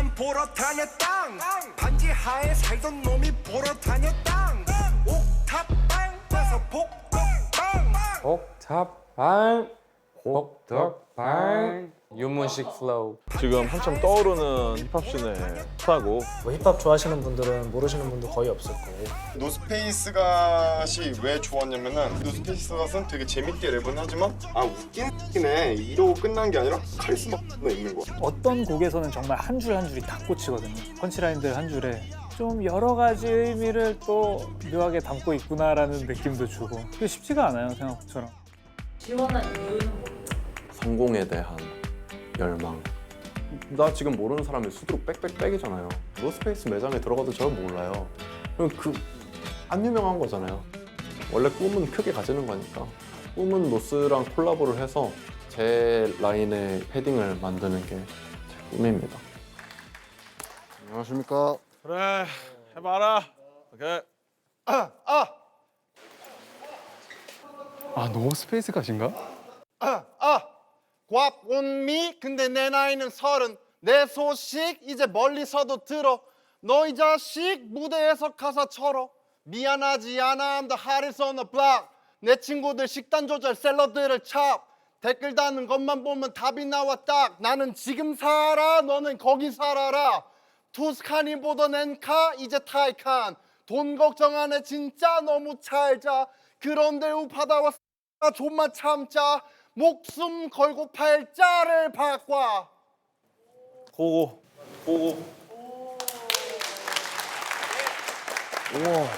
나는 보러 다녔당. 반지 하에 살던 놈이 보러 다녔당. 옥탑방 가서 복덕방. 복잡한 복덕방 유문식 플로우 지금 한참 떠오르는 힙합 씬의 스타고 뭐 힙합 좋아하시는 분들은 모르시는 분도 거의 없을 거고 노스페이스갓이 왜 좋았냐면은 노스페이스갓은 되게 재밌게 랩은 하지만 아 웃긴 X네 이러고 끝난 게 아니라 카리스마가 있는 거야 어떤 곡에서는 정말 한 줄 한 줄이 다 꽂히거든요. 펀치라인들 한 줄에 좀 여러 가지 의미를 또 묘하게 담고 있구나라는 느낌도 주고 그게 쉽지가 않아요 생각처럼. 지원한 이유는 뭐? 성공에 대한 열망. 나 지금 모르는 사람이 수두룩 빽빽빽이잖아요. 노스페이스 매장에 들어가도 저를 몰라요. 그럼 그 안 유명한 거잖아요. 원래 꿈은 크게 가지는 거니까. 꿈은 노스랑 콜라보를 해서 제 라인의 패딩을 만드는 게 제 꿈입니다. 안녕하십니까 그래 해봐라 오케이 아 노스페이스 가신가? 아, 곽 온 미 근데 내 나이는 서른. 내 소식 이제 멀리서도 들어. 너 이 자식 무대에서 가사 쳐러. 미안하지 않아 I'm the hottest on the block. 내 친구들 식단 조절 샐러드를 찹. 댓글 다는 것만 보면 답이 나와 딱. 나는 지금 살아 너는 거기 살아라. 투스칸이 보던 엔카 이제 타이칸. 돈 걱정 안 해 진짜 너무 잘자. 그런데 우파다와 아, 좀만 참자 목숨 걸고 팔자를 바꿔 고고. 고고. 우와